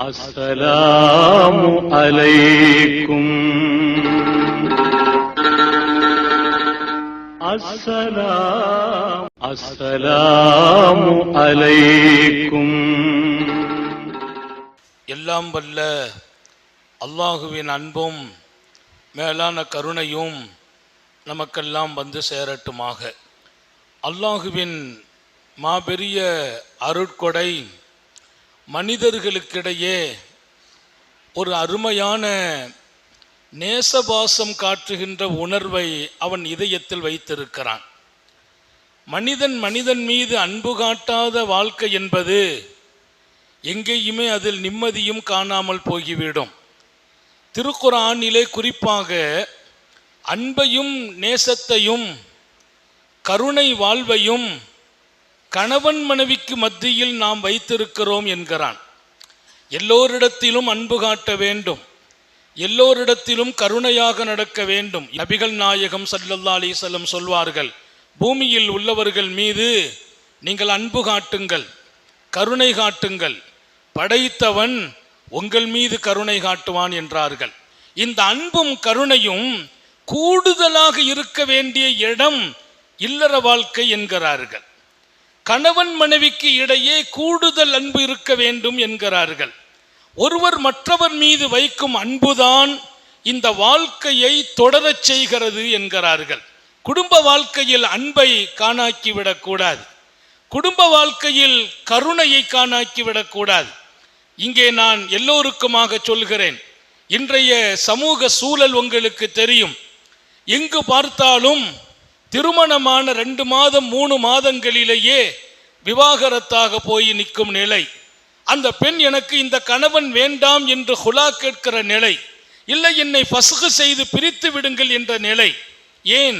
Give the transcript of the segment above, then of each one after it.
السلام عليكم السلام السلام عليكم எல்லாம் வல்ல அல்லாஹுவின் அன்பும் மேலான கருணையும் நமக்கெல்லாம் வந்து சேரட்டுமாக அல்லாஹுவின் மாபெரிய அருட்கொடை மனிதர்களுக்கிடையே ஒரு அருமையான நேசபாசம் காட்டுகின்ற உணர்வை அவன் இதயத்தில் வைத்திருக்கிறான். மனிதன் மனிதன் மீது அன்பு காட்டாத வாழ்க்கை என்பது எங்கேயுமே அதில் நிம்மதியும் காணாமல் போகிவிடும் திருக்குறானிலே குறிப்பாக அன்பையும் நேசத்தையும் கருணை வாழ்வையும் கணவன் மனைவிக்கு மத்தியில் நாம் வைத்திருக்கிறோம் என்கிறான். எல்லோரிடத்திலும் அன்பு காட்ட வேண்டும். எல்லோரிடத்திலும் கருணையாக நடக்க வேண்டும். நபிகள் நாயகம் சல்லல்லா அலிசல்லம் சொல்வார்கள் பூமியில் உள்ளவர்கள் மீது நீங்கள் அன்பு காட்டுங்கள் கருணை காட்டுங்கள். படைத்தவன் உங்கள் மீது கருணை காட்டுவான் என்றார்கள். இந்த அன்பும் கருணையும் கூடுதலாக இருக்க வேண்டிய இடம் இல்லற வாழ்க்கை என்கிறார்கள். கணவன் மனைவிக்கு இடையே கூடுதல் அன்பு இருக்க வேண்டும் என்கிறார்கள். ஒருவர் மற்றவர் மீது வைக்கும் அன்புதான் இந்த வாழ்க்கையை தொடரச் செய்கிறது என்கிறார்கள். குடும்ப வாழ்க்கையில் அன்பை காணாக்கிவிடக் கூடாது. குடும்ப வாழ்க்கையில் கருணையை காணாக்கிவிடக் கூடாது. இங்கே நான் எல்லோருக்குமாக சொல்கிறேன் இன்றைய சமூக சூழல் உங்களுக்கு தெரியும். எங்கு பார்த்தாலும் திருமணமான ரெண்டு மாதம் மூணு மாதங்களிலேயே விவாகரத்தாக போய் நிற்கும் நிலை. அந்த பெண் எனக்கு இந்த கணவன் வேண்டாம் என்று ஹுலா கேட்கிற நிலை. இல்லை என்னை பசுகு செய்து பிரித்து விடுங்கள் என்ற நிலை. ஏன்?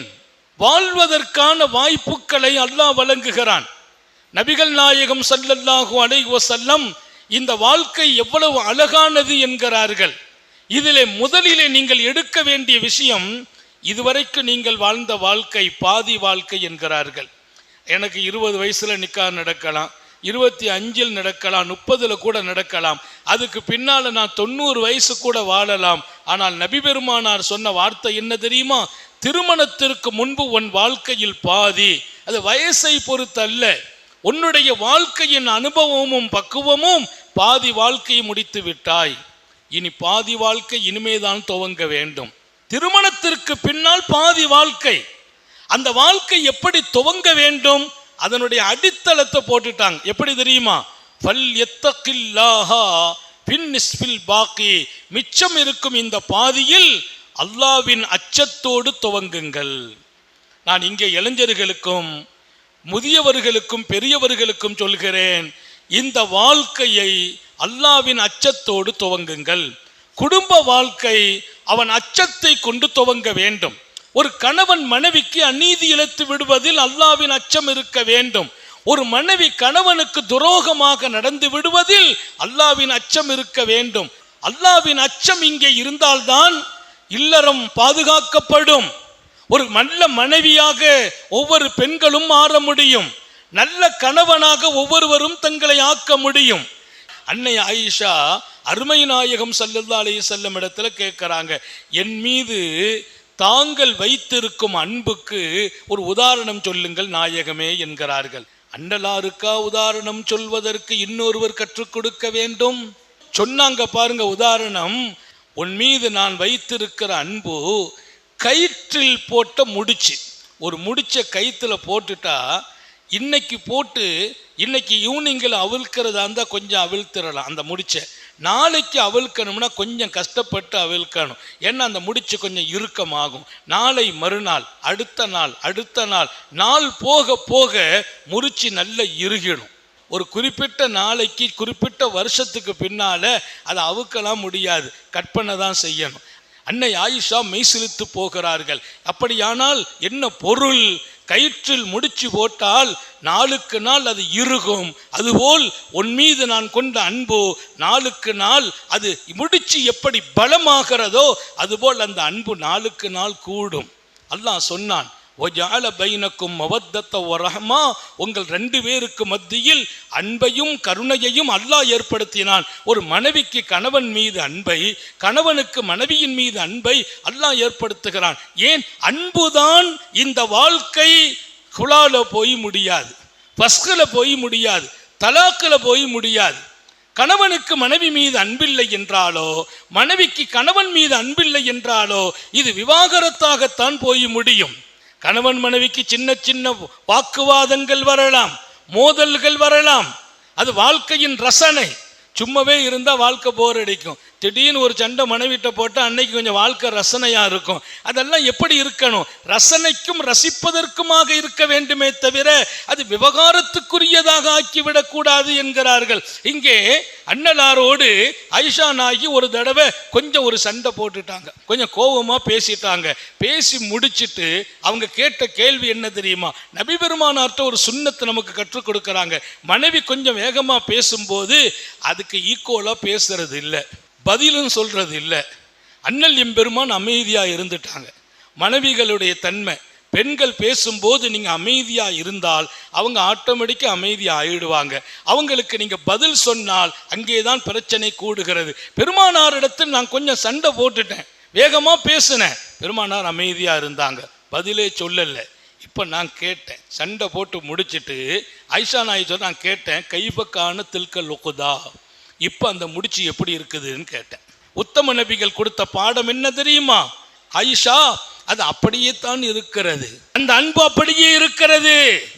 வாழ்வதற்கான வாய்ப்புகளை அல்லாஹ் வழங்குகிறான். நபிகள் நாயகம் சல்லல்லாஹு அலைஹோ செல்லம் இந்த வாழ்க்கை எவ்வளவு அழகானது என்கிறார்கள். இதிலே முதலிலே நீங்கள் எடுக்க வேண்டிய விஷயம் இதுவரைக்கும் நீங்கள் வாழ்ந்த வாழ்க்கை பாதி வாழ்க்கை என்கிறார்கள். எனக்கு இருபது வயசுல நிக்கா நடக்கலாம் இருபத்தி அஞ்சில் நடக்கலாம் முப்பதுல கூட நடக்கலாம். அதுக்கு பின்னால நான் தொண்ணூறு வயசு கூட வாழலாம். ஆனால் நபி பெருமானார் சொன்ன வார்த்தை என்ன தெரியுமா? திருமணத்திற்கு முன்பு உன் வாழ்க்கையில் பாதி. அது வயசை பொறுத்தல்ல. உன்னுடைய வாழ்க்கையின் அனுபவமும் பக்குவமும் பாதி வாழ்க்கையை முடித்து விட்டாய். இனி பாதி வாழ்க்கை இனிமேதான் துவங்க வேண்டும். திருமணத்திற்கு பின்னால் பாதி வாழ்க்கை. அந்த வாழ்க்கை எப்படி துவங்க வேண்டும்? அதனுடைய அடித்தளத்தை போட்டுட்டாங்க. எப்படி தெரியுமா? ஃபல் எத்தகில்லாஹா பின் பாக்கி மிச்சம் இருக்கும் இந்த பாதியில் அல்லாவின் அச்சத்தோடு துவங்குங்கள். நான் இங்கே இளைஞர்களுக்கும் முதியவர்களுக்கும் பெரியவர்களுக்கும் சொல்கிறேன் இந்த வாழ்க்கையை அல்லாவின் அச்சத்தோடு துவங்குங்கள். குடும்ப வாழ்க்கை அவன் அச்சத்தை கொண்டு துவங்க வேண்டும். ஒரு கணவன் மனைவிக்கு அநீதி இழைத்து விடுவதில் அல்லாவின் அச்சம் இருக்க வேண்டும். ஒரு மனைவி கணவனுக்கு துரோகமாக நடந்து விடுவதில் அல்லாவின் அச்சம் இருக்க வேண்டும். அல்லாவின் அச்சம் இங்கே இருந்தால்தான் இல்லறம் பாதுகாக்கப்படும். ஒரு நல்ல மனைவியாக ஒவ்வொரு பெண்களும் மாற முடியும். நல்ல கணவனாக ஒவ்வொருவரும் தங்களை ஆக்க முடியும். அன்னை ஆயிஷா அருமை நாயகம் சல்லல்லா அலைஹி செல்லம் இடத்துல கேட்குறாங்க என் மீது தாங்கள் வைத்திருக்கும் அன்புக்கு ஒரு உதாரணம் சொல்லுங்கள் நாயகமே என்கிறார்கள். அண்டலாருக்கா உதாரணம் சொல்வதற்கு இன்னொருவர் கற்றுக் கொடுக்க வேண்டும்? சொன்னாங்க பாருங்க உதாரணம் உன் மீது நான் வைத்திருக்கிற அன்பு கயிற்றில் போட்ட முடிச்சு. ஒரு முடிச்ச கயிற்றில் போட்டுட்டா இன்னைக்கு போட்டு இன்னைக்கு ஈவினிங்கில் அவிழ்க்கிறதா இருந்தால் கொஞ்சம் அவிழ்த்திடலாம் அந்த முடிச்சை. நாளைக்கு அவிழ்க்கணும்னா கொஞ்சம் கஷ்டப்பட்டு அவிழ்க்கணும் ஏன்னா அந்த முடிச்சு கொஞ்சம் இறுக்கமாகும். நாளை மறுநாள் அடுத்த நாள் அடுத்த நாள் நாள் போக போக முறிச்சு நல்ல இறுகிடும். ஒரு குறிப்பிட்ட நாளைக்கு குறிப்பிட்ட வருஷத்துக்கு பின்னால் அதை அவுக்கலாம் முடியாது. கற்பனை தான் செய்யணும். அன்னை ஆயிஷா மெய்சிலித்து போகிறார்கள். அப்படியானால் என்ன பொருள்? கயிற்றில் முடிச்சு போட்டால் நாளுக்கு நாள் அது இறுகும். அதுபோல் உன் மீது நான் கொண்ட அன்பு நாளுக்கு நாள் அது முடிச்சு எப்படி பலமாகிறதோ அதுபோல் அந்த அன்பு நாளுக்கு நாள் கூடும். அல்லாஹ் சொன்னான் ஒஜால பைனக்கும் மவத்தத்த ஒரஹமா உங்கள் ரெண்டு பேருக்கு மத்தியில் அன்பையும் கருணையையும் அல்லாஹ் ஏற்படுத்தினான். ஒரு மனைவிக்கு கணவன் மீது அன்பை கணவனுக்கு மனைவியின் மீது அன்பை அல்லாஹ் ஏற்படுத்துகிறான். ஏன்? அன்புதான் இந்த வாழ்க்கை குலால போய் முடியாது. பஸ்கில் போய் முடியாது. தலாக்கில் போய் முடியாது. கணவனுக்கு மனைவி மீது அன்பில்லை என்றாலோ மனைவிக்கு கணவன் மீது அன்பில்லை என்றாலோ இது விவாகரத்தாகத்தான் போய் முடியும். கணவன் மனைவிக்கு சின்ன சின்ன வாக்குவாதங்கள் வரலாம் மோதல்கள் வரலாம். அது வாழ்க்கையின் ரசனை. சும்மாவே இருந்தா வாழ்க்கை போர் அடிக்கும். திடீர்னு ஒரு சண்டை மனைவிட்ட போட்டு அன்னைக்கு கொஞ்சம் வாழ்க்கை ரசனையா இருக்கும். அதெல்லாம் எப்படி இருக்கணும்? ரசனைக்கும் ரசிப்பதற்குமாக இருக்க வேண்டுமே தவிர அது விவகாரத்துக்குரியதாக ஆக்கிவிடக் கூடாது என்கிறார்கள். இங்கே அண்ணலாரோடு ஐஷா நாயகி ஒரு தடவை கொஞ்சம் ஒரு சண்டை போட்டுட்டாங்க. கொஞ்சம் கோபமா பேசிட்டாங்க. பேசி முடிச்சிட்டு அவங்க கேட்ட கேள்வி என்ன தெரியுமா? நபி பெருமானார்ட்ட ஒரு சுண்ணத்தை நமக்கு கற்றுக் கொடுக்கறாங்க. மனைவி கொஞ்சம் வேகமா பேசும்போது அதுக்கு ஈக்குவலா பேசுறது இல்லை. பதிலும் சொல்றது இல்லை. அண்ணல் எம்பெருமான் அமைதியா இருந்துட்டாங்க. மனைவிகளுடைய தன்மை பெண்கள் பேசும்போது நீங்க அமைதியா இருந்தால் அவங்க ஆட்டோமேட்டிக்கா அமைதியாக ஆயிடுவாங்க. அவங்களுக்கு நீங்க பதில் சொன்னால் அங்கேதான் பிரச்சனை கூடுகிறது. பெருமானாரிடத்தில் நான் கொஞ்சம் சண்டை போட்டுட்டேன். வேகமா பேசினேன். பெருமானார் அமைதியா இருந்தாங்க. பதிலே சொல்லல. இப்போ நான் கேட்டேன். சண்டை போட்டு முடிச்சிட்டு ஐஷா நாய் சொல்ல நான் கேட்டேன் கைபக்கான தில்கல் ஒக்குதா இப்போ அந்த முடிச்சு எப்படி இருக்குதுன்னு கேட்டேன். உத்தம நபிகள் கொடுத்த பாடம் என்ன தெரியுமா? ஐஷா அது அப்படியே தான் இருக்கிறது. அந்த அன்பு அப்படியே இருக்கிறது.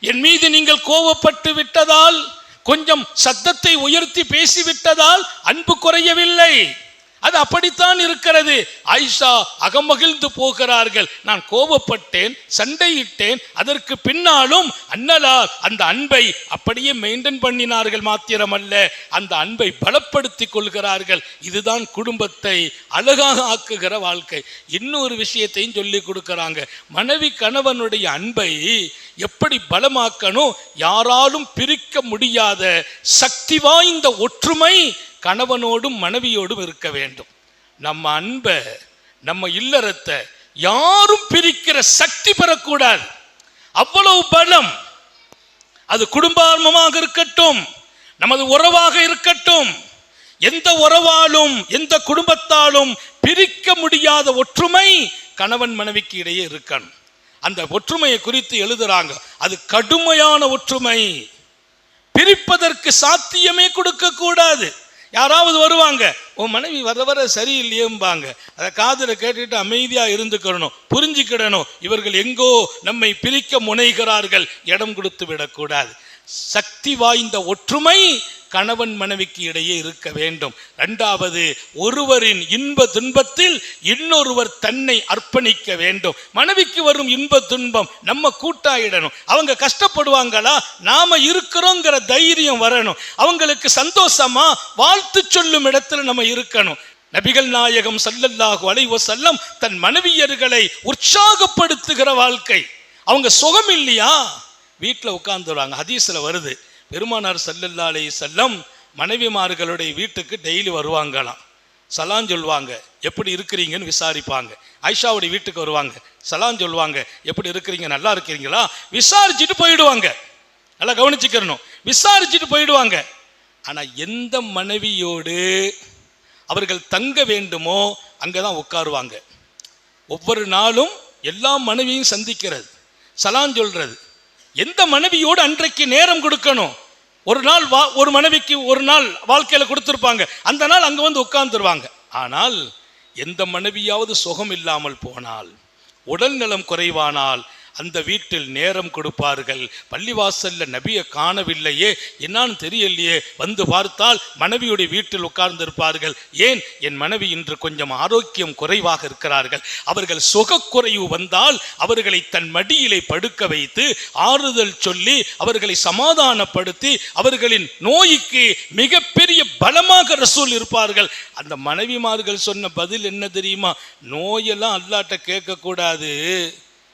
என் மீது நீங்கள் கோவப்பட்டு விட்டதால் கொஞ்சம் சத்தத்தை உயர்த்தி பேசிவிட்டதால் அன்பு குறையவில்லை. அது அப்படித்தான் இருக்கிறது. ஆயிஷா அகமகிழ்ந்து போகிறார்கள். நான் கோபப்பட்டேன் சண்டையிட்டேன். அதற்கு பின்னாலும் அன்னலார் அந்த அன்பை அப்படியே மெயின்டைன் பண்ணினார்கள் மாத்திரமல்ல. அந்த அன்பை பலப்படுத்திக் கொள்கிறார்கள். இதுதான் குடும்பத்தை அழகாக ஆக்குகிற வாழ்க்கை. இன்னொரு விஷயத்தையும் சொல்லி கொடுக்கிறாங்க. மனைவி கணவனுடைய அன்பை எப்படி பலமாக்கணும்? யாராலும் பிரிக்க முடியாத சக்தி வாய்ந்த ஒற்றுமை கணவனோடும் மனைவியோடும் இருக்க வேண்டும். நம்ம அன்பை நம்ம இல்லறத்தை யாரும் பிரிக்கிற சக்தி பெறக்கூடாது. அவ்வளவு பலம். அது குடும்பமாக இருக்கட்டும் நமது உறவாக இருக்கட்டும். எந்த உறவாலும் எந்த குடும்பத்தாலும் பிரிக்க முடியாத ஒற்றுமை கணவன் மனைவிக்கு இடையே இருக்கணும். அந்த ஒற்றுமையை குறித்து எழுதுறாங்க. அது கடுமையான ஒற்றுமை. பிரிப்பதற்கு சாத்தியமே கொடுக்க கூடாது யாராவது வருவாங்க உன் மனைவி வர வர சரியில்லையேம்பாங்க. அதை காதில் கேட்டுட்டு அமைதியாக இருந்துக்கிறணும் புரிஞ்சுக்கிடணும். இவர்கள் எங்கோ நம்மை பிரிக்க முனைகிறார்கள். இடம் கொடுத்து விடக்கூடாது. சக்தி வாய்ந்த ஒற்றுமை கணவன் மனைவிக்கு இடையே இருக்க வேண்டும். இரண்டாவது ஒருவரின் இன்ப துன்பத்தில் இன்னொருவர் தன்னை அர்ப்பணிக்க வேண்டும். மனைவிக்கு வரும் இன்ப துன்பம் நம்ம கூட்டாயிடணும். அவங்க கஷ்டப்படுவாங்களா? நாம இருக்கிறோங்கிற தைரியம் வரணும். அவங்களுக்கு சந்தோஷமா வாழ்த்து சொல்லும் இடத்துல நம்ம இருக்கணும். நபிகள் நாயகம் சல்லல்லாஹு அலைஹி செல்லம் தன் மனைவியர்களை உற்சாகப்படுத்துகிற வாழ்க்கை. அவங்க சுகம் இல்லையா? வீட்டில் உட்காந்துருவாங்க ஹதீஸில் வருது. பெருமானார் சல்லல்லா அலி செல்லம் மனைவிமார்களுடைய வீட்டுக்கு டெய்லி வருவாங்களாம். சலான் சொல்லுவாங்க எப்படி இருக்கிறீங்கன்னு விசாரிப்பாங்க. ஐஷாவுடைய வீட்டுக்கு வருவாங்க. சலான் சொல்லுவாங்க எப்படி இருக்கிறீங்க? நல்லா இருக்கிறீங்களா? விசாரிச்சுட்டு போயிடுவாங்க. நல்லா கவனிச்சுக்கிறணும் விசாரிச்சுட்டு போயிடுவாங்க. ஆனால் எந்த மனைவியோடு அவர்கள் தங்க வேண்டுமோ அங்கே தான் உட்காருவாங்க. ஒவ்வொரு நாளும் எல்லா மனைவியும் சந்திக்கிறது. சலான் சொல்கிறது எந்த மனைவியோடு அன்றைக்கு நேரம் கொடுக்கணும்? ஒரு நாள் வா ஒரு மனைவிக்கு ஒரு நாள் வாழ்க்கையில் கொடுத்துருப்பாங்க. அந்த நாள் அங்கே வந்து உட்கார்ந்துருவாங்க. ஆனால் எந்த மனைவியாவது சுகம் இல்லாமல் போனால் உடல் நலம் குறைவானால் அந்த வீட்டில் நேரம் கொடுப்பார்கள். பள்ளிவாசல்ல நபியை காணவில்லையே. என்னான்னு தெரியலையே. வந்து பார்த்தால் மனைவியுடைய வீட்டில் உட்கார்ந்திருப்பார்கள். ஏன்? என் மனைவி இன்று கொஞ்சம் ஆரோக்கியம் குறைவாக இருக்கிறார்கள். அவர்கள் சுகக்குறைவு வந்தால் அவர்களை தன் மடியிலே படுக்க வைத்து ஆறுதல் சொல்லி அவர்களை சமாதானப்படுத்தி அவர்களின் நோய்க்கு மிகப்பெரிய பலமாக ரசூல் இருப்பார்கள். அந்த மனைவிமார்கள் சொன்ன பதில் என்ன தெரியுமா? நோயெல்லாம் அல்லாட்ட கேட்கக்கூடாது.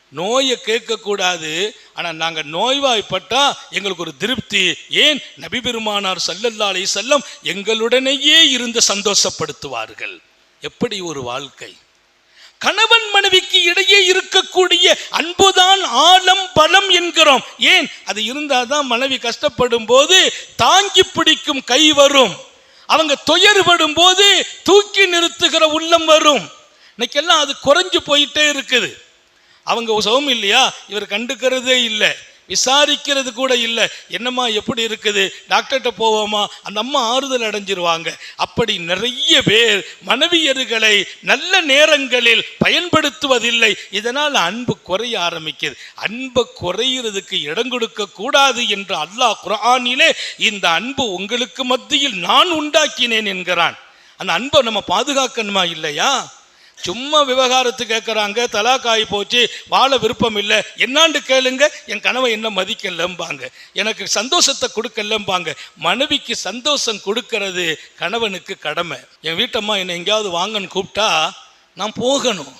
நோயை கேட்கக்கூடாது. ஆனால் நாங்கள் நோய்வாய்ப்பட்டா எங்களுக்கு ஒரு திருப்தி. ஏன்? நபி பெருமானார் சல்லல்லாலை செல்லம் எங்களுடனேயே இருந்து சந்தோஷப்படுத்துவார்கள். எப்படி ஒரு வாழ்க்கை? கணவன் மனைவிக்கு இடையே இருக்கக்கூடிய அன்புதான் ஆழம் பலம் என்கிறோம். ஏன்? அது இருந்தாதான் மனைவி கஷ்டப்படும் போது தாங்கி பிடிக்கும் கை வரும். அவங்க துயர்படும் போது தூக்கி நிறுத்துகிற உள்ளம் வரும். இன்னைக்கெல்லாம் அது குறைஞ்சு போயிட்டே இருக்குது. அவங்க சுகம் இல்லையா? இவர் கண்டுக்கிறதே இல்லை. விசாரிக்கிறது கூட இல்லை. என்னம்மா எப்படி இருக்குது? டாக்டர்கிட்ட போவோமா? அந்த அம்மா ஆறுதல் அடைஞ்சிருவாங்க. அப்படி நிறைய பேர் மனைவியர்களை நல்ல நேரங்களில் பயன்படுத்துவதில்லை. இதனால் அன்பு குறைய ஆரம்பிக்குது. அன்பை குறையிறதுக்கு இடம் கொடுக்க கூடாது என்று அல்லாஹ் குர்ஆனிலே இந்த அன்பு உங்களுக்கு மத்தியில் நான் உண்டாக்கினேன் என்கிறான். அந்த அன்பை நம்ம பாதுகாக்கணுமா இல்லையா? சும்மா விவகாரத்து கேட்குறாங்க தலாக்காய் போச்சு வாழ விருப்பம் இல்லை. என்னாண்டு கேளுங்க என் கனவை என்ன மதிக்கலம்பாங்க. எனக்கு சந்தோஷத்தை கொடுக்கலம்பாங்க. மனைவிக்கு சந்தோஷம் கொடுக்கறது கணவனுக்கு கடமை. என் வீட்டம்மா என்னை எங்கேயாவது வாங்கன்னு கூப்பிட்டா நான் போகணும்.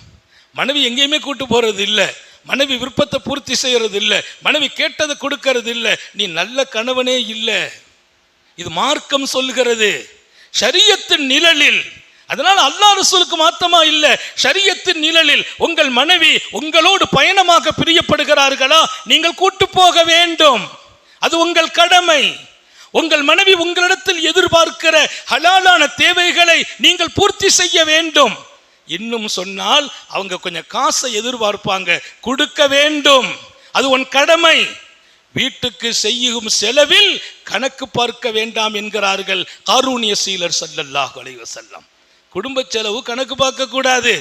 மனைவி எங்கேயுமே கூட்டு போகிறது இல்லை. மனைவி விருப்பத்தை பூர்த்தி செய்கிறது இல்லை. மனைவி கேட்டதை கொடுக்கறது இல்லை. நீ நல்ல கணவனே இல்லை. இது மார்க்கம் சொல்லுகிறது. சரியத்தின் நிழலில் அதனால் அல்லாஹ் ரசூலுக்கு மாத்தமா இல்லை ஷரியத்தின் நிழலில் உங்கள் மனைவி உங்களோடு பயணமாக பிரியப்படுகிறார்களா? நீங்கள் கூட்டு போக வேண்டும். அது உங்கள் கடமை. உங்கள் மனைவி உங்களிடத்தில் எதிர்பார்க்கிற ஹலாலான தேவைகளை நீங்கள் பூர்த்தி செய்ய வேண்டும். இன்னும் சொன்னால் அவங்க கொஞ்சம் காசை எதிர்பார்ப்பாங்க. கொடுக்க வேண்டும். அது உன் கடமை. வீட்டுக்கு செய்யும் செலவில் கணக்கு பார்க்க வேண்டாம் என்கிறார்கள் காரூணிய சீலர் சல்லல்லாஹ் செல்லம் குடும்ப செலவு கணக்கு பார்க்க கூடாது.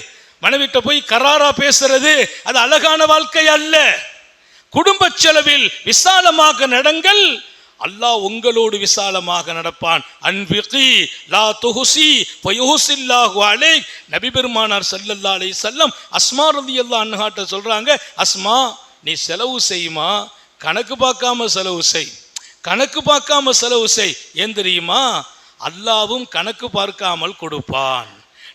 மனைவிட்ட போய் கராரா பேசுறது அது அழகான வாழ்க்கை அல்ல. குடும்ப செலவில் விசாலமாக நடங்கள். அல்லாஹ் உங்களோடு விசாலமாக நடப்பான். அன்பிகி லா துஹுசி ஃபயுஹுசில்லாஹு அலைக். நபிபெருமானார் ஸல்லல்லாஹு அலைஹி வஸல்லம் அஸ்மா ரலியல்லாஹு அன்ஹாட்ட சொல்றாங்க அஸ்மா நீ செலவு செய்யுமா? கணக்கு பார்க்காம செலவு செய். கணக்கு பார்க்காம செலவு செய். ஏன் தெரியுமா? அல்லாவும் கணக்கு பார்க்காமல் கொடுப்பான்.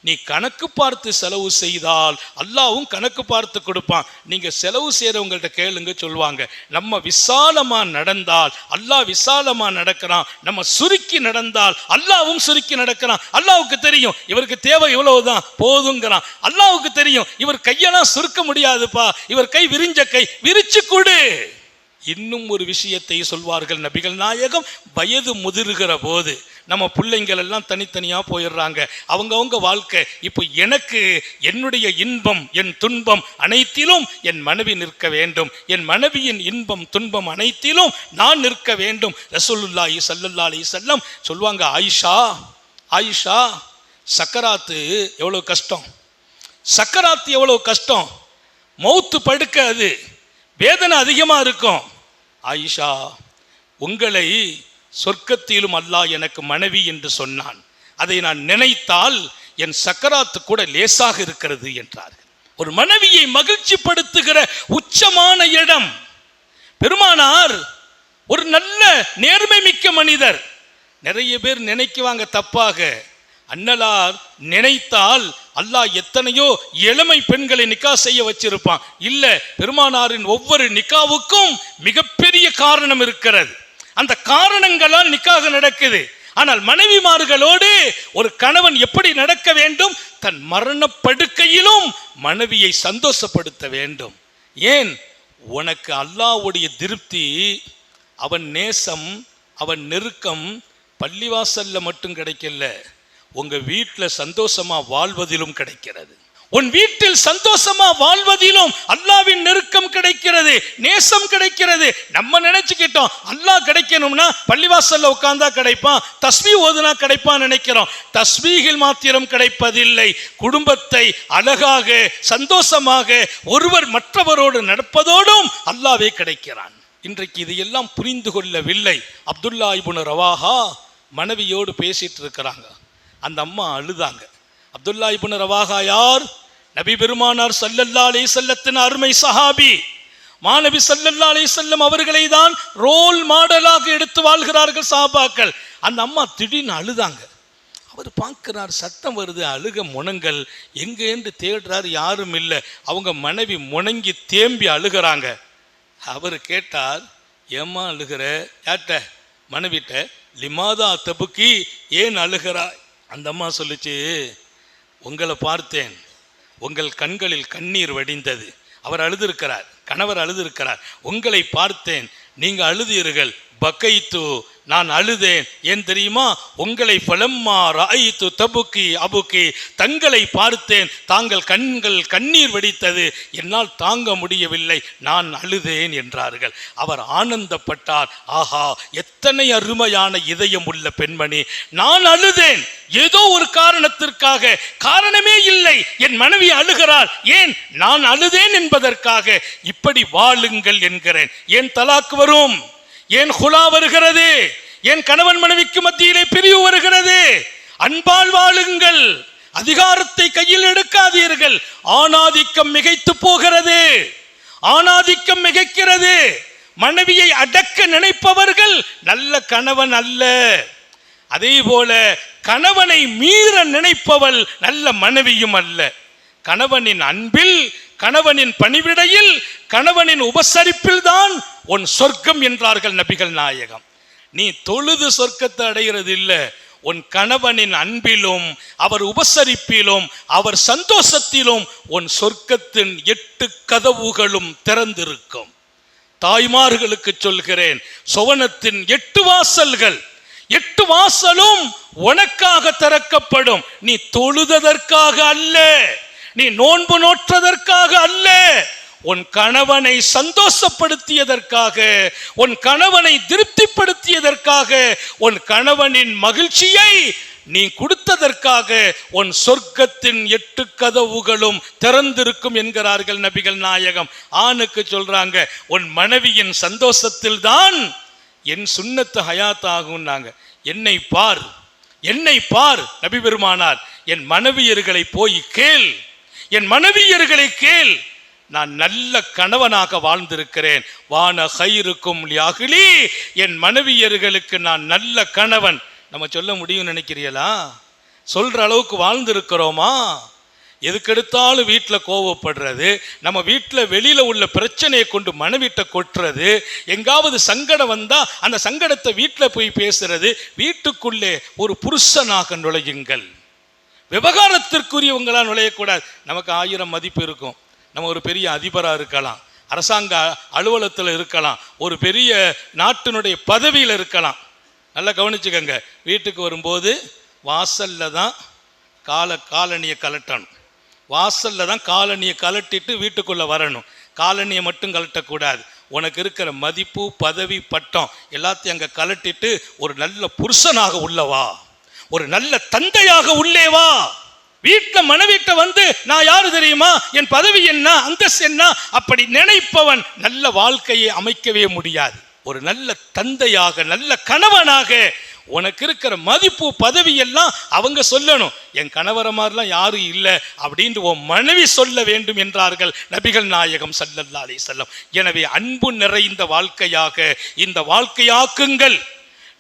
நீ கணக்கு பார்த்து செலவு செய்தால் அல்லாவும் கணக்கு பார்த்து கொடுப்பான். நீங்க செலவு செய்யறவங்கள்ட்ட கேளுங்க சொல்லுவாங்க. நம்ம விசாலமா நடந்தால் அல்லாஹ் விசாலமா நடக்கிறான். நம்ம சுருக்கி நடந்தால் அல்லாவும் சுருக்கி நடக்கிறான். அல்லாவுக்கு தெரியும் இவருக்கு தேவை இவ்வளவுதான் போதுங்கிறான். அல்லாவுக்கு தெரியும் இவர் கையெல்லாம் சுருக்க முடியாதுப்பா. இவர் கை விரிஞ்ச கை விரிச்சு கொடு. இன்னும் ஒரு விஷயத்தை சொல்வார்கள் நபிகள் நாயகம் வயது முதிர்கிற போது. நம்ம பிள்ளைங்கள் எல்லாம் தனித்தனியாக போயிடுறாங்க. அவங்கவுங்க வாழ்க்கை. இப்போ எனக்கு என்னுடைய இன்பம் என் துன்பம் அனைத்திலும் என் மனைவி நிற்க வேண்டும். என் மனைவியின் இன்பம் துன்பம் அனைத்திலும் நான் நிற்க வேண்டும். ரசூலுல்லாஹி சல்லுல்லா அலி செல்லம் சொல்லுவாங்க ஆயிஷா ஆயிஷா சக்கராத்து எவ்வளோ கஷ்டம்? சக்கராத்து எவ்வளோ கஷ்டம்? மௌத்து படுக்க அது வேதனை அதிகமாக இருக்கும். ஆயிஷா உங்களை சொர்க்கத்திலும் அல்லாஹ் எனக்கு மனைவி என்று சொன்னான். அதை நான் நினைத்தால் என் சக்கராத்து கூட லேசாக இருக்கிறது என்றார்கள். ஒரு மனைவியை மகிழ்ச்சிப்படுத்துகிற உச்சமான இடம். பெருமானார் ஒரு நல்ல நேர்மை மிக்க மனிதர். நிறைய பேர் நினைக்குவாங்க தப்பாக. அன்னலார் நினைத்தால் அல்லாஹ் எத்தனையோ இளமை பெண்களை நிக்கா செய்ய வச்சிருப்பான். இல்ல பெருமானாரின் ஒவ்வொரு நிக்காவுக்கும் மிகப்பெரிய காரணம் இருக்கிறது. அந்த காரணங்களால் நிக்காக நடக்குது. ஆனால் மனைவிமார்களோடு ஒரு கணவன் எப்படி நடக்க வேண்டும்? தன் மரண படுக்கையிலும் மனைவியை சந்தோஷப்படுத்த வேண்டும். ஏன்? உனக்கு அல்லாஹ்வுடைய திருப்தி அவன் நேசம் அவன் நெருக்கம் பள்ளிவாசல்ல மட்டும் கிடைக்கல. உங்க வீட்டில் சந்தோஷமா வாழ்வதிலும் கிடைக்கிறது. உன் வீட்டில் சந்தோஷமா வாழ்வதிலும் அல்லாவின் நெருக்கம் கிடைக்கிறது நேசம் கிடைக்கிறது. நம்ம நினைச்சுக்கிட்டோம் அல்லாஹ் கிடைக்கணும்னா பள்ளிவாசல்ல உட்கார்ந்தா கிடைப்பான் தஸ்மி ஓதுனா கிடைப்பான் நினைக்கிறோம். தஸ்மீகில் மாத்திரம் கிடைப்பதில்லை. குடும்பத்தை அழகாக சந்தோஷமாக ஒருவர் மற்றவரோடு நடப்பதோடும் அல்லாவே கிடைக்கிறான். இன்றைக்கு இதையெல்லாம் புரிந்து கொள்ளவில்லை. அப்துல்லா இபுன் ரவாஹா மனைவியோடு பேசிட்டு இருக்கிறாங்க. அந்த அம்மா அழுதாங்க. அப்துல்லா இபுன் ரவாகா யார்? நபி பெருமானார் சல்லல்லா அலைஹி செல்லத்தின் அருமை சஹாபி மாணவி சல்லல்லா அலைஹி செல்லம் அவர்களை தான் ரோல் மாடலாக எடுத்து வாழ்கிறார்கள் சஹாபாக்கள். அந்த அம்மா திடீர்னு அழுதாங்க. அவர் பார்க்கிறார் சத்தம் வருது அழுக முனங்கள் எங்கேன்னு தேடுறாரு யாரும் இல்லை. அவங்க மனைவி முணங்கி தேம்பி அழுகிறாங்க. அவர் கேட்டார் ஏம்மா அழுகிற? யார்கிட்ட? மனைவிட்ட லிமாதா தபுக்கி ஏன் அழுகிறாய்? அந்த அம்மா சொல்லுச்சு உங்களை பார்த்தேன். உங்கள் கண்களில் கண்ணீர் வடிந்தது. அவர் அழுதிருக்கிறார். கணவர் அழுதிருக்கிறார். உங்களை பார்த்தேன். நீங்கள் அழுதீர்கள். பக்கைத்து நான் அழுதேன். ஏன் தெரியுமா? உங்களை பலம்மா ராயித்து தபுக்கி அபுக்கி தங்களை பார்த்தேன். தாங்கள் கண்கள் கண்ணீர் வடித்தது. என்னால் தாங்க முடியவில்லை. நான் அழுதேன் என்றார்கள். அவர் ஆனந்தப்பட்டார். ஆஹா எத்தனை அருமையான இதயம் உள்ள பெண்மணி. நான் அழுதேன். ஏதோ ஒரு காரணத்திற்காக. காரணமே இல்லை. என் மனைவி அழுகிறாள். ஏன்? நான் அழுதேன் என்பதற்காக. இப்படி வாழுங்கள் என்கிறேன். ஏன் தலாக்கு வரும்? ஏன் ஹுலா வருகிறது. ஏன் கணவன் மனைவிக்கு மத்தியிலே பிரிவு வருகிறது. அன்பால் வாழுங்கள். அதிகாரத்தை கையில் எடுக்காதீர்கள். ஆணாதிக்கம் மிகைத்து போகிறது. ஆணாதிக்கம் மிகைக்கிறது. மனைவியை அடக்க நினைப்பவர்கள் நல்ல கணவன் அல்ல. அதே போல கணவனை மீற நினைப்பவள் நல்ல மனைவியும் அல்ல. கணவனின் அன்பில் கணவனின் பணிவிடையில் கணவனின் உபசரிப்பில் தான் உன் சொர்க்கம் என்றார்கள் நபிகள் நாயகம். நீ தொழுது சொர்க்கத்தை அடைகிறது இல்ல உன் கணவனின் அன்பிலும் அவர் உபசரிப்பிலும் அவர் சந்தோஷத்திலும் உன் சொர்க்கத்தின் எட்டு கதவுகளும் திறந்திருக்கும். தாய்மார்களுக்கு சொல்கிறேன் சுவனத்தின் எட்டு வாசல்கள் எட்டு வாசலும் உனக்காக திறக்கப்படும். நீ தொழுததற்காக அல்ல நீ நோன்பு நோற்றதற்காக உன் கணவனை சந்தோஷப்படுத்தியதற்காக உன் கணவனை திருப்திப்படுத்தியதற்காக உன் கணவனின் மகிழ்ச்சியை நீ கொடுத்ததற்காக உன் சொர்க்கத்தின் எட்டு கதவுகளும் திறந்திருக்கும் என்கிறார்கள் நபிகள் நாயகம். ஆணுக்கு சொல்றாங்க உன் மனைவியின் சந்தோஷத்தில் தான் என் சுண்ணத்து ஹயாத் ஆகும்னாங்க. என்னை பார் என்னை பார் நபி பெருமானார் என் மனைவியர்களை போய் கேள் என் மனைவியர்களை கேள். நான் நல்ல கணவனாக வாழ்ந்திருக்கிறேன். வான ஹயிருக்கும் அகிலி என் மனைவியர்களுக்கு நான் நல்ல கணவன். நம்ம சொல்ல முடியும் நினைக்கிறீங்களா சொல்ற அளவுக்கு வாழ்ந்திருக்கிறோமா? எதுக்கெடுத்தாலும் வீட்டில் கோவப்படுறது நம்ம வீட்டில் வெளியில் உள்ள பிரச்சனையை கொண்டு மனைவிட்ட கொட்டுறது எங்காவது சங்கடம் வந்தால் அந்த சங்கடத்தை வீட்டில் போய் பேசுறது வீட்டுக்குள்ளே ஒரு புருஷனாக நுழையுங்கள். விவகாரத்திற்குரியவங்களாக நுழையக்கூடாது. நமக்கு ஆயிரம் மதிப்பு இருக்கும். நம்ம ஒரு பெரிய அதிபராக இருக்கலாம். அரசாங்க அலுவலகத்தில் இருக்கலாம். ஒரு பெரிய நாட்டினுடைய பதவியில் இருக்கலாம். நல்லா கவனிச்சுக்கோங்க. வீட்டுக்கு வரும்போது வாசலில் தான் கால காலணியை கலட்டணும். வாசலில் தான் காலணியை கலட்டிட்டு வீட்டுக்குள்ளே வரணும். காலணியை மட்டும் கலட்டக்கூடாது. உனக்கு இருக்கிற மதிப்பு பதவி பட்டம் எல்லாத்தையும் அங்கே கலட்டிட்டு ஒரு நல்ல புருஷனாக உள்ளவா ஒரு நல்ல தந்தையாக உள்ளே வா. வீட்டில் மனைவிட்ட வந்து நான் யாரு தெரியுமா? என் பதவி என்ன? அந்தஸ் என்ன? அப்படி நினைப்பவன் நல்ல வாழ்க்கையை அமைக்கவே முடியாது. ஒரு நல்ல தந்தையாக நல்ல கணவனாக உனக்கு இருக்கிற மதிப்பு பதவி எல்லாம் அவங்க சொல்லணும். என் கணவரை மாதிரிலாம் யாரும் இல்லை அப்படின்ட்டு உன் மனைவி சொல்ல வேண்டும் என்றார்கள் நபிகள் நாயகம் சல்லல்லா அலி செல்லம் எனவே அன்பு நிறைந்த வாழ்க்கையாக இந்த வாழ்க்கையாக்குங்கள்.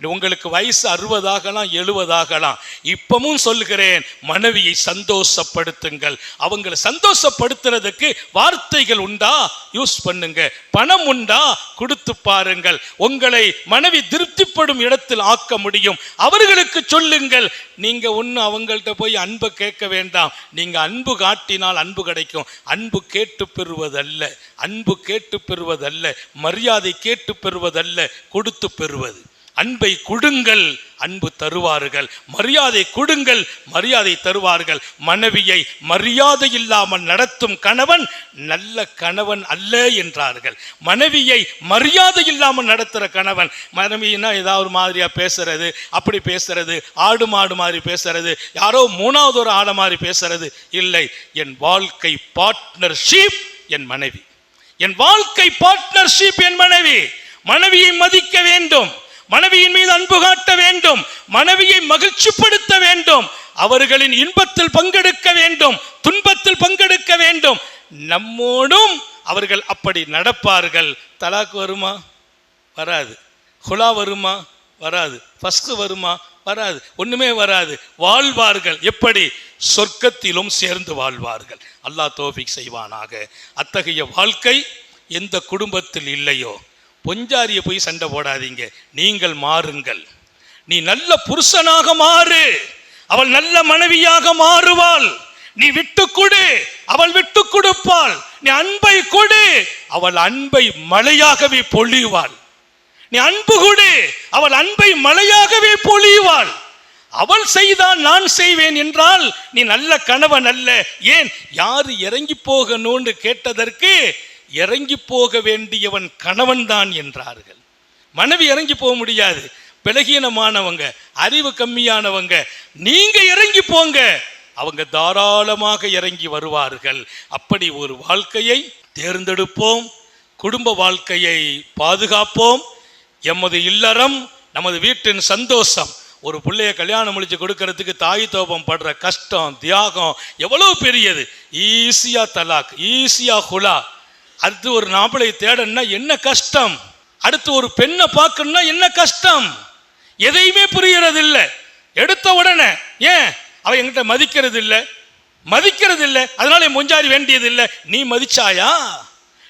உங்களுக்கு வயசு அறுபதாகலாம் எழுபதாகலாம். இப்பவும் சொல்கிறேன் மனைவியை சந்தோஷப்படுத்துங்கள். அவங்களை சந்தோஷப்படுத்துறதுக்கு வார்த்தைகள் உண்டா? யூஸ் பண்ணுங்க. பணம் உண்டா? கொடுத்து பாருங்கள். உங்களை மனைவி திருப்திப்படும் இடத்தில் ஆக்க முடியும். அவர்களுக்கு சொல்லுங்கள். நீங்க ஒன்று அவங்கள்ட்ட போய் அன்பை கேட்க வேண்டாம். நீங்க அன்பு காட்டினால் அன்பு கிடைக்கும். அன்பு கேட்டு பெறுவதல்ல. அன்பு கேட்டு பெறுவதல்ல. மரியாதை கேட்டு பெறுவதல்ல. கொடுத்து பெறுவது. அன்பை கொடுங்கள் அன்பு தருவார்கள். மரியாதை கொடுங்கள் மரியாதை தருவார்கள். மனைவியை மரியாதை இல்லாமல் நடத்தும் கணவன் நல்ல கணவன் அல்ல என்றார்கள். மனைவியை மரியாதை இல்லாமல் நடத்துகிற கணவன் மனைவினா ஏதாவது மாதிரியாக மாதிரியா பேசுறது அப்படி பேசுறது ஆடு மாடு மாதிரி பேசுறது யாரோ மூணாவது ஒரு ஆடை மாதிரி பேசுறது இல்லை. என் வாழ்க்கை பார்ட்னர்ஷிப் என் மனைவி. என் வாழ்க்கை பார்ட்னர்ஷிப் என் மனைவி. மனைவியை மதிக்க வேண்டும். மனைவியின் மீது அன்பு காட்ட வேண்டும். மனைவியை மகிழ்ச்சிப்படுத்த வேண்டும். அவர்களின் இன்பத்தில் பங்கெடுக்க வேண்டும். துன்பத்தில் பங்கெடுக்க வேண்டும். நம்மோடும் அவர்கள் அப்படி நடப்பார்கள். தலாக்கு வருமா? வராது. ஹுலா வருமா? வராது. ஃபஸ்ட்டு வருமா? வராது. ஒன்றுமே வராது. வாழ்வார்கள். எப்படி? சொர்க்கத்திலும் சேர்ந்து வாழ்வார்கள். அல்லாஹ் தோஃபிக் செய்வானாக. அத்தகைய வாழ்க்கை எந்த குடும்பத்தில் இல்லையோ? பொஞ்சாரிய போய் சண்டை போடாதீங்க. நீங்கள் மாறுங்கள். நீ நல்ல புருஷனாக மாறு. அவள் நல்ல மனைவியாக மாறுவாள். நீ விட்டு கொடு. அவள் விட்டு கொடுப்பாள். நீ அன்பை கொடு. அவள் அன்பை மழையாகவே பொழிவாள். நீ அன்பு கொடு. அவள் அன்பை மழையாகவே பொழிவாள். அவள் செய்தால் நான் செய்வேன் என்றால் நீ நல்ல கணவன் அல்ல. ஏன்? யாரு இறங்கி போகணும்னு கேட்டதற்கு இறங்கி போக வேண்டியவன் கணவன் தான் என்றார்கள். மனைவி இறங்கி போக முடியாது. பிளகீனமானவங்க அறிவு கம்மியானவங்க நீங்க இறங்கி போங்க. அவங்க தாராளமாக இறங்கி வருவார்கள். அப்படி ஒரு வாழ்க்கையை தேர்ந்தெடுப்போம். குடும்ப வாழ்க்கையை பாதுகாப்போம். எமது இல்லறம் நமது வீட்டின் சந்தோஷம். ஒரு பிள்ளைய கல்யாணம் முடிச்சு கொடுக்கறதுக்கு தாய் தோபம் படுற கஷ்டம் தியாகம் எவ்வளவு பெரியது. ஈஸியா தலாக் ஈஸியா ஹுலா. அடுத்து ஒரு நாப்பளை தேடன்னா என்ன கஷ்டம்? அடுத்து ஒரு பெண்ணை பார்க்கணும்னா என்ன கஷ்டம்? எதையுமே புரியறது இல்லை எடுத்த உடனே ஏன்? அவ என்கிட்ட மதிக்கிறது இல்லை மதிக்கிறது இல்லை அதனால என் முஞ்சாரி வேண்டியது இல்லை நீ மதிச்சாயா?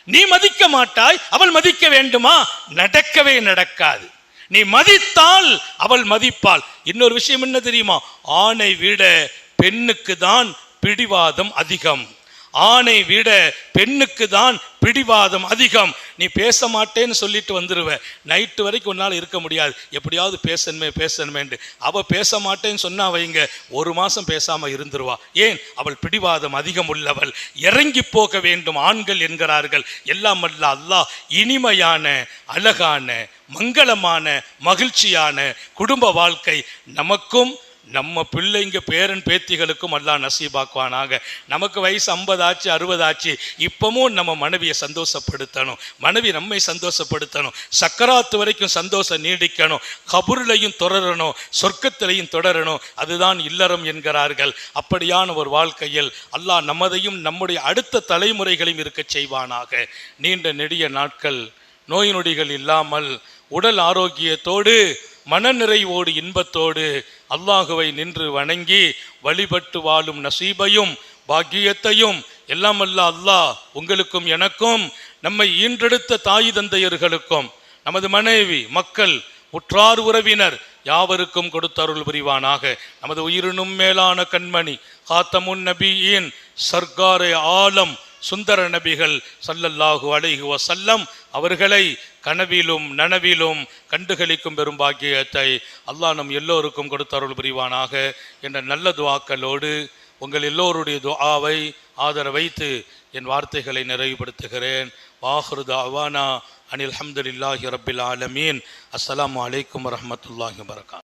நீ மதிக்க மாட்டாய். அவள் மதிக்க வேண்டுமா? நடக்கவே நடக்காது. நீ மதித்தால் அவள் மதிப்பாள். இன்னொரு விஷயம் என்ன தெரியுமா? ஆணை விட பெண்ணுக்கு தான் பிடிவாதம் அதிகம். ஆணை விட பெண்ணுக்கு தான் பிடிவாதம் அதிகம். நீ பேச மாட்டேன்னு சொல்லிட்டு வந்துருவ. நைட்டு வரைக்கும் உன்னால் இருக்க முடியாது. எப்படியாவது பேசணுமே பேசணுமேன்ட்டு. அவள் பேச மாட்டேன்னு சொன்னா வைங்க. ஒரு மாதம் பேசாமல் இருந்துருவா. ஏன்? அவள் பிடிவாதம் அதிகம் உள்ளவள். இறங்கி போக வேண்டும் ஆண்கள் என்கிறார்கள். எல்லாம் அல்ல அல்லாஹ் இனிமையான அழகான மங்களமான மகிழ்ச்சியான குடும்ப வாழ்க்கை நமக்கும் நம்ம பிள்ளைங்க பேரன் பேத்திகளுக்கும் எல்லாம் நசீபாக்குவானாங்க நமக்கு வயசு ஐம்பது ஆச்சு அறுபது ஆச்சு இப்பவும் நம்ம மனைவியை சந்தோஷப்படுத்தணும். மனைவி நம்மை சந்தோஷப்படுத்தணும். சக்கராத்து வரைக்கும் சந்தோஷம் நீடிக்கணும். கபூர்லையும் தொடரணும். சொர்க்கத்திலையும் தொடரணும். அதுதான் இல்லறம் என்கிறார்கள். அப்படியான ஒரு வாழ்க்கையில் அல்லாஹ் நமதையும் நம்முடைய அடுத்த தலைமுறைகளையும் இருக்கச் செய்வானாக. நீண்ட நெடிய நாட்கள் நோய் நொடிகள் இல்லாமல் உடல் ஆரோக்கியத்தோடு மனநிறைவோடு இன்பத்தோடு அல்லாஹுவை நின்று வணங்கி வழிபட்டு வாழும் நசீபையும் பாக்கியத்தையும் எல்லாம் அல்ல அல்லாஹ் உங்களுக்கும் எனக்கும் நம்மை ஈன்றெடுத்த தாய் தந்தையர்களுக்கும் நமது மனைவி மக்கள் உற்றார் உறவினர் யாவருக்கும் கொடுத்தருள் புரிவானாக. நமது உயிரினும் மேலான கண்மணி காத்தமுன் நபியின் சர்க்காரே ஆலம் சுந்தர நபிகள் சல்லல்லாஹு அலைஹி வசல்லம் அவர்களை கனவிலும் நனவிலும் கண்டுகளிக்கும் பெரும் பாக்கியத்தை அல்லாஹ் நம் எல்லோருக்கும் கொடுத்தருள் புரிவானாக என்ற நல்ல துவாக்களோடு உங்கள் எல்லோருடைய துஆவை ஆதரவைத்து என் வார்த்தைகளை நிறைவுபடுத்துகிறேன். வாஹரு அவானா அனில் அஹமதுல்லாஹி ரபில் ஆலமீன். அஸ்லாம் அலைக்கும் வரமத்துல்லாஹி வரகாத்